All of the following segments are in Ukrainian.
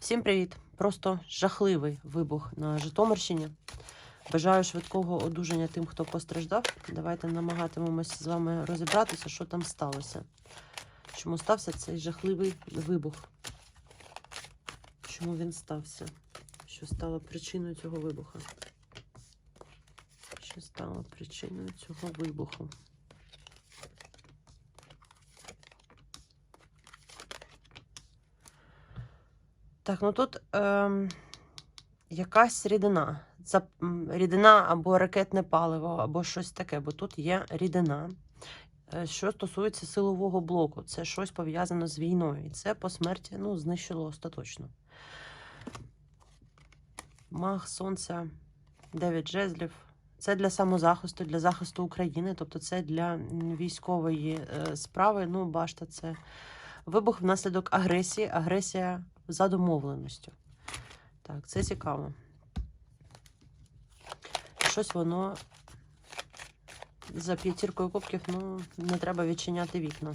Всім привіт! Просто жахливий вибух на Житомирщині. Бажаю швидкого одужання тим, хто постраждав. Давайте намагатимемось з вами розібратися, що там сталося. Чому стався цей жахливий вибух? Чому він стався? Що стало причиною цього вибуху? Що стало причиною цього вибуху? Так, ну тут ем, якась рідина. Рідина або ракетне паливо, або щось таке, бо тут є рідина. Е, Що стосується силового блоку, це щось пов'язане з війною. І це по смерті ну, знищило остаточно. Маг сонця, 9 жезлів. Це для самозахисту, для захисту України, тобто це для військової е, справи. Ну, башта, це вибух внаслідок агресії, агресія за домовленістю. Так, це цікаво. Щось воно за п'ятіркою кубків, ну, не треба відчиняти вікна.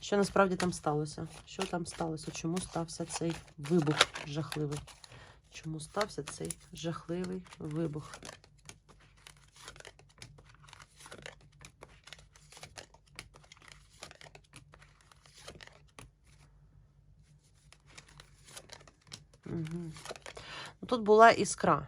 Що насправді там сталося? Що там сталося? Чому стався цей вибух жахливий? Чому стався цей жахливий вибух? Угу. Тут була іскра.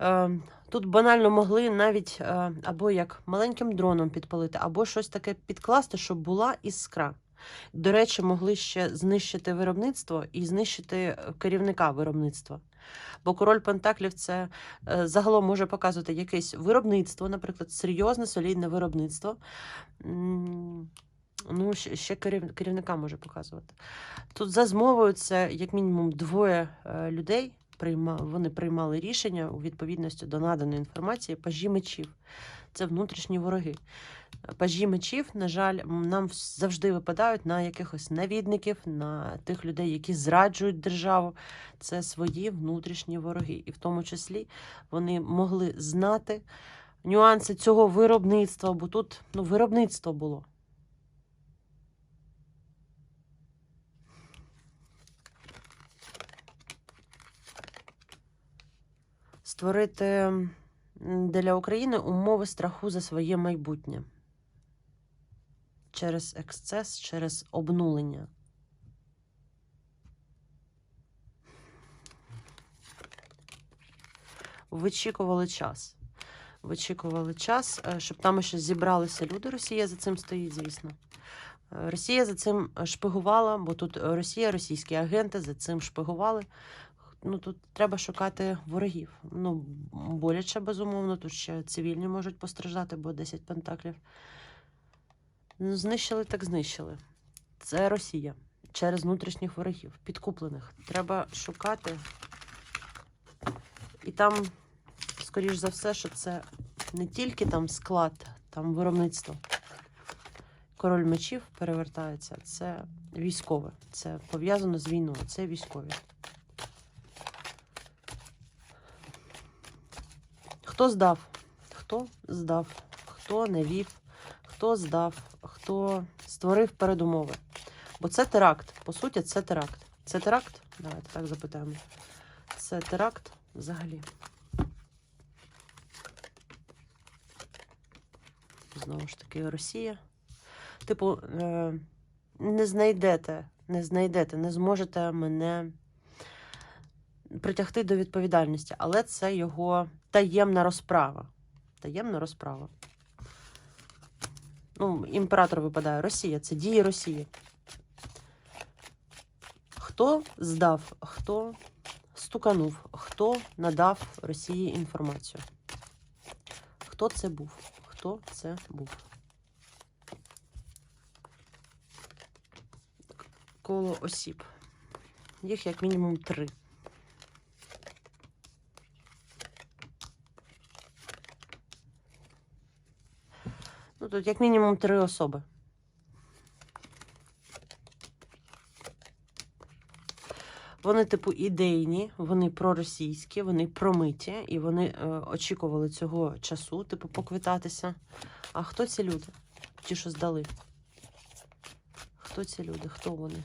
Е, Тут банально могли навіть е, або як маленьким дроном підпалити, або щось таке підкласти, щоб була іскра. До речі, могли ще знищити виробництво і знищити е, керівника виробництва. Бо король Пентаклів це загалом може показувати якесь виробництво, наприклад, серйозне, солідне виробництво. Ну, ще ще керів- керівника може показувати. Тут за змовою це як мінімум двоє е, людей. Вони приймали рішення у відповідності до наданої інформації пажі мечів. Це внутрішні вороги. Пажі мечів, на жаль, нам завжди випадають на якихось навідників, на тих людей, які зраджують державу. Це свої внутрішні вороги. І в тому числі вони могли знати нюанси цього виробництва, бо тут ну, виробництво було. Створити для України умови страху за своє майбутнє через ексцес, через обнулення. Вичікували час. Вичікували час, е, щоб там ще зібралися люди. Росія за цим стоїть, звісно. Е, Росія за цим шпигувала, бо тут Росія, російські агенти за цим шпигували ну тут треба шукати ворогів. Ну, боляче, безумовно, тут ще цивільні можуть постраждати, бо 10 пентаклів. Ну, знищили, так знищили. Це Росія через внутрішніх ворогів, підкуплених. Треба шукати. І там, скоріш за все, що це не тільки там склад, там виробництво. Король мечів перевертається. Це військове. Це пов'язано з війною. Це військові. Хто здав? Хто здав? Хто не вів? Хто здав? Хто створив передумови? Бо це теракт. По суті, це теракт. Це теракт? Давайте так запитаємо. Це теракт взагалі. Знову ж таки, Росія. Типу, е, не знайдете, не знайдете, не зможете мене притягти до відповідальності, але це його таємна розправа. Таємна розправа. Ну, імператор випадає Росія, це дії Росії. Хто здав, хто стуканув, хто надав Росії інформацію? Хто це був? Хто це був? Коло осіб. Їх як мінімум три. тут як мінімум три особи. Вони, типу, ідейні, вони проросійські, вони промиті, і вони е, очікували цього часу, типу, поквітатися. А хто ці люди? Ті, що здали? Хто ці люди? Хто вони?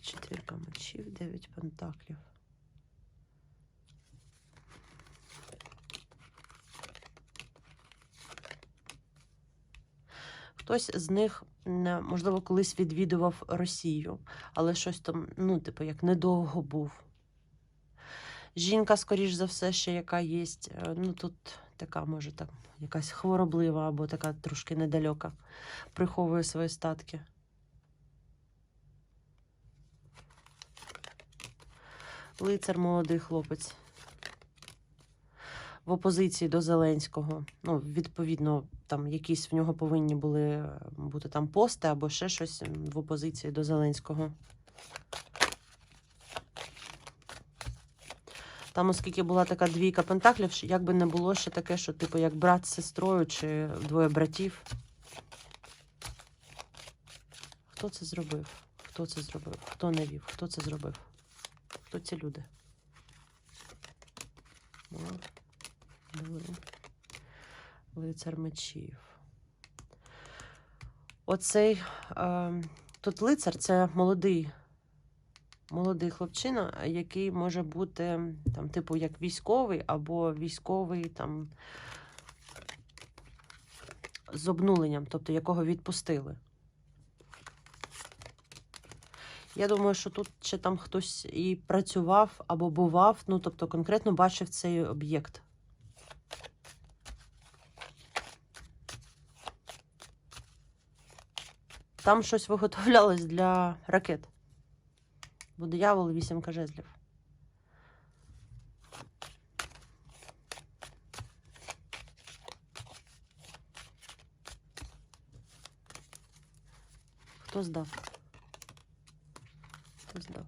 Четвірка мечів, дев'ять пентаклів. Хтось з них, можливо, колись відвідував Росію, але щось там, ну, типу, як недовго був. Жінка, скоріш за все, ще яка є. Ну, тут така, може, так, якась хвороблива або така трошки недалека, приховує свої статки. Лицар молодий хлопець. В опозиції до Зеленського. Ну, відповідно, там якісь в нього повинні були е, бути там пости або ще щось в опозиції до Зеленського. Там, оскільки була така двійка пентаклів, як би не було ще таке, що, типу, як брат з сестрою чи двоє братів. Хто це зробив? Хто це зробив? Хто не вів? Хто це зробив? Хто ці люди? Диви. Лицар мечів. Оцей е, тут лицар це молодий, молодий хлопчина, який може бути там, типу, як військовий або військовий там з обнуленням, тобто якого відпустили. Я думаю, що тут ще там хтось і працював або бував, ну тобто конкретно бачив цей об'єкт. Там щось виготовлялось для ракет. Бо диявол вісімка жезлів. Хто здав? Хто здав?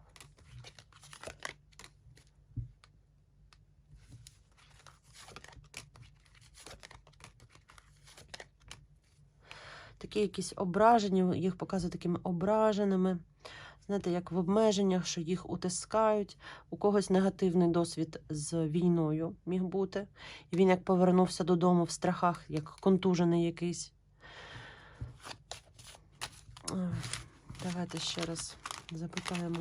Такі якісь ображені, їх показують такими ображеними. Знаєте, як в обмеженнях, що їх утискають. У когось негативний досвід з війною міг бути. І він як повернувся додому в страхах, як контужений якийсь. Давайте ще раз запитаємо.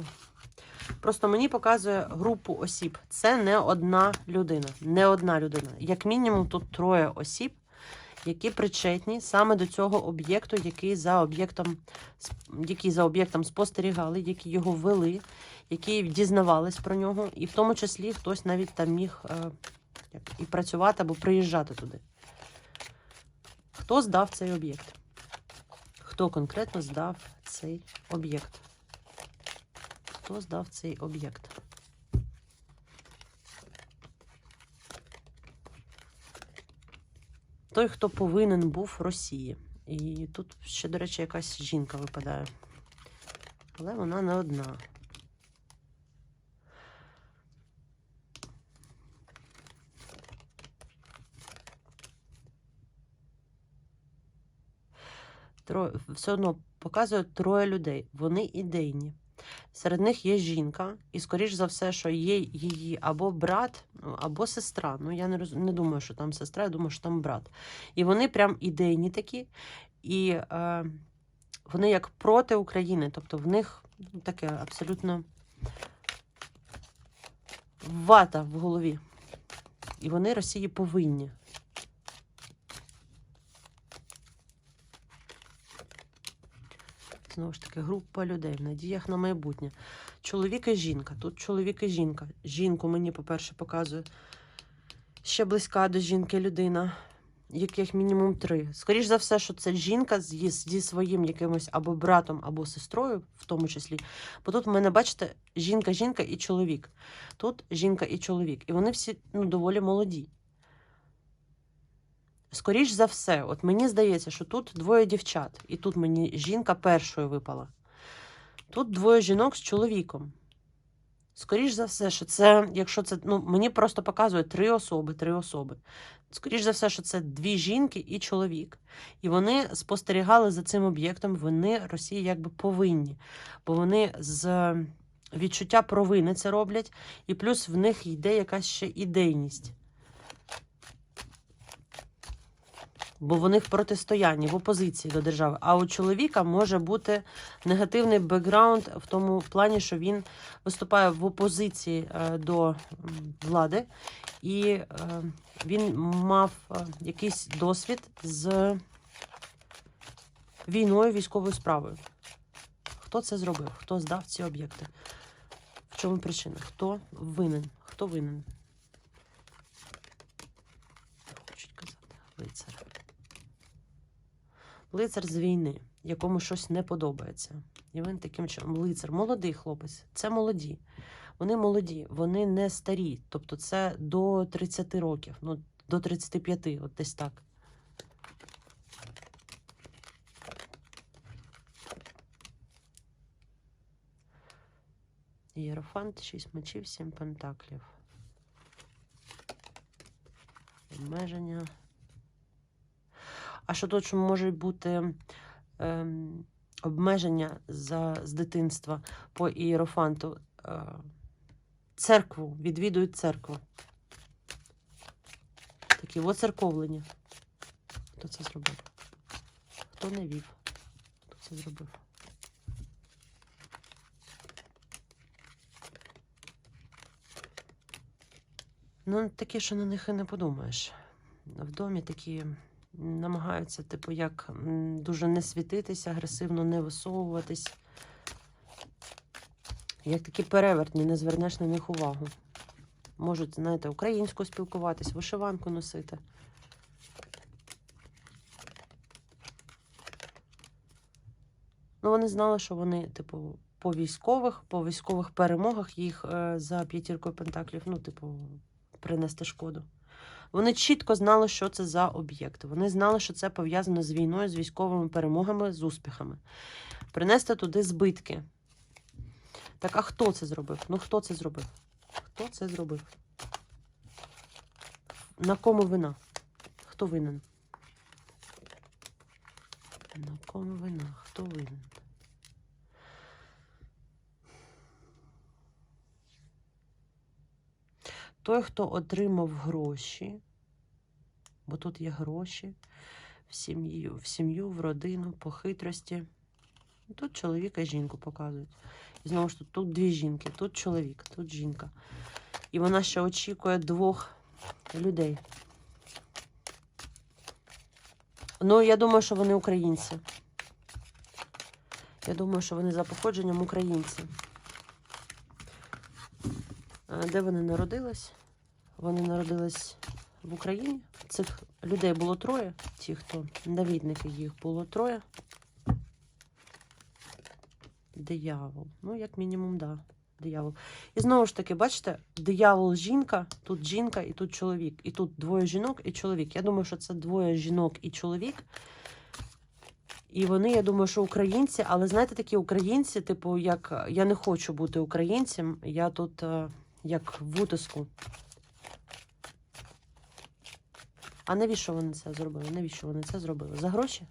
Просто мені показує групу осіб. Це не одна людина. Не одна людина. Як мінімум, тут троє осіб, які причетні саме до цього об'єкту, який за об'єктом, які за об'єктом спостерігали, які його вели, які дізнавались про нього, і в тому числі хтось навіть там міг е, як, і працювати або приїжджати туди. Хто здав цей об'єкт? Хто конкретно здав цей об'єкт? Хто здав цей об'єкт? Той, хто повинен був Росії. І тут ще, до речі, якась жінка випадає. Але вона не одна. Троє, все одно показує троє людей. Вони ідейні. Серед них є жінка, і, скоріш за все, що є її або брат, ну, або сестра. Ну, я не, роз... не думаю, що там сестра, я думаю, що там брат. І вони прям ідейні такі, і е, вони як проти України, тобто в них таке абсолютно вата в голові. І вони Росії повинні. Знову ж таки, група людей в надіях на майбутнє. Чоловік і жінка. Тут чоловік і жінка. Жінку мені, по-перше, показує ще близька до жінки людина, яких мінімум три. Скоріш за все, що це жінка зі, зі своїм якимось або братом, або сестрою, в тому числі. Бо тут в мене, бачите, жінка, жінка і чоловік. Тут жінка і чоловік. І вони всі ну, доволі молоді. Скоріш за все, от мені здається, що тут двоє дівчат, і тут мені жінка першою випала. Тут двоє жінок з чоловіком. Скоріш за все, що це, якщо це, ну, мені просто показує три особи, три особи. Скоріш за все, що це дві жінки і чоловік. І вони спостерігали за цим об'єктом, вони Росії якби повинні, бо вони з відчуття провини це роблять, і плюс в них йде якась ще ідейність. Бо вони в протистоянні, в опозиції до держави. А у чоловіка може бути негативний бекграунд в тому плані, що він виступає в опозиції е, до влади, і е, він мав е, якийсь досвід з війною, військовою справою. Хто це зробив? Хто здав ці об'єкти? В чому причина? Хто винен? Хто винен? Хочуть казати. Лицар. Лицар з війни, якому щось не подобається. І він таким чином. Лицар, молодий хлопець. Це молоді. Вони молоді, вони не старі. Тобто це до 30 років, ну, до 35, от десь так. Єрофант, шість мечів, сім пентаклів. Обмеження. А що точно можуть бути ем, обмеження за, з дитинства по ієрофанту? Е, церкву, відвідують церкву. Такі воцерковлення. Хто це зробив? Хто не вів? Хто це зробив? Ну, такі, що на них і не подумаєш. В домі такі намагаються, типу, як дуже не світитися, агресивно не висовуватись. Як такі перевертні, не звернеш на них увагу. Можуть, знаєте, українською спілкуватись, вишиванку носити. Ну, вони знали, що вони, типу, по військових, по військових перемогах їх е, за п'ятіркою пентаклів, ну, типу, принести шкоду. Вони чітко знали, що це за об'єкти. Вони знали, що це пов'язано з війною, з військовими перемогами, з успіхами. Принести туди збитки. Так, а хто це зробив? Ну, хто це зробив? Хто це зробив? На кому вина? Хто винен? На кому вина? Хто винен? Той, хто отримав гроші, бо тут є гроші в сім'ю, в сім'ю, в родину, по хитрості. Тут чоловіка і жінку показують. І знову ж тут, тут дві жінки, тут чоловік, тут жінка. І вона ще очікує двох людей. Ну, я думаю, що вони українці. Я думаю, що вони за походженням українці. Де вони народились? Вони народились в Україні. Цих людей було троє. Ті, хто навідники їх було троє. Диявол. Ну, як мінімум, да. Диявол. І знову ж таки, бачите, диявол жінка, тут жінка і тут чоловік. І тут двоє жінок і чоловік. Я думаю, що це двоє жінок і чоловік. І вони, я думаю, що українці, але знаєте, такі українці, типу, як я не хочу бути українцем, я тут е, як в утиску. А навіщо вони це зробили? Навіщо вони це зробили? За гроші?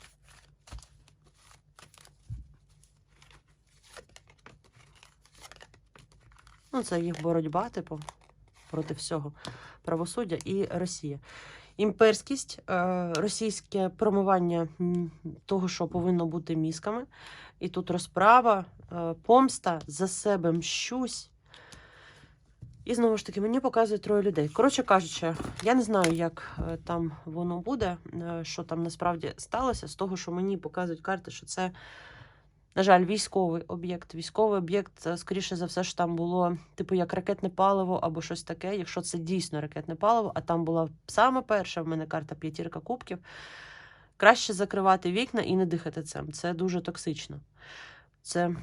Ну, це їх боротьба, типу, проти всього правосуддя і Росія. Імперськість, е, російське промивання того, що повинно бути мізками. І тут розправа, е, помста за себе мщусь. І знову ж таки, мені показують троє людей. Коротше кажучи, я не знаю, як е, там воно буде, е, що там насправді сталося, з того, що мені показують карти, що це, на жаль, військовий об'єкт. Військовий об'єкт, е, скоріше за все, що там було, типу, як ракетне паливо або щось таке, якщо це дійсно ракетне паливо, а там була саме перша в мене карта п'ятірка кубків. Краще закривати вікна і не дихати цим. Це дуже токсично. Це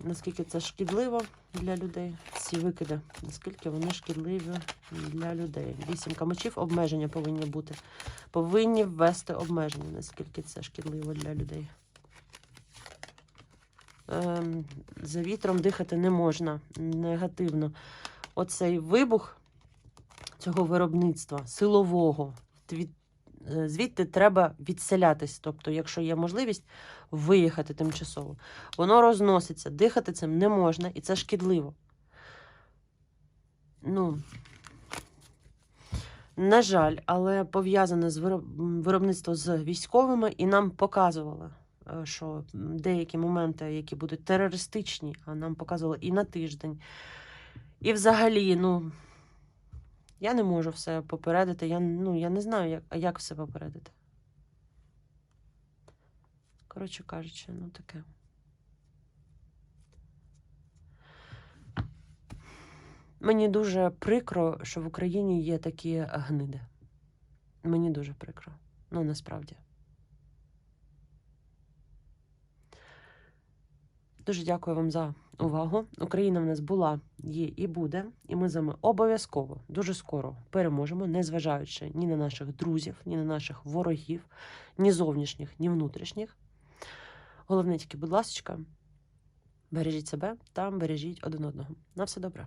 наскільки це шкідливо для людей, ці викиди, наскільки вони шкідливі для людей. Вісімка мечів обмеження повинні бути. Повинні ввести обмеження, наскільки це шкідливо для людей. Ем, за вітром дихати не можна негативно. Оцей вибух цього виробництва силового. від- Звідти треба відселятись. Тобто, якщо є можливість, виїхати тимчасово. Воно розноситься, дихати цим не можна, і це шкідливо. Ну, На жаль, але пов'язане з вироб- м, виробництвом з військовими, і нам показували, е, що деякі моменти, які будуть терористичні, а нам показували і на тиждень. І взагалі, ну, я не можу все попередити. Я, ну, я не знаю, як, як все попередити. Коротше кажучи, ну таке. Мені дуже прикро, що в Україні є такі гниди. Мені дуже прикро. Ну, насправді. Дуже дякую вам за увагу. Україна в нас була, є і буде, і ми з вами обов'язково дуже скоро переможемо, незважаючи ні на наших друзів, ні на наших ворогів, ні зовнішніх, ні внутрішніх. Головне тільки, будь ласка, бережіть себе та бережіть один одного. На все добре.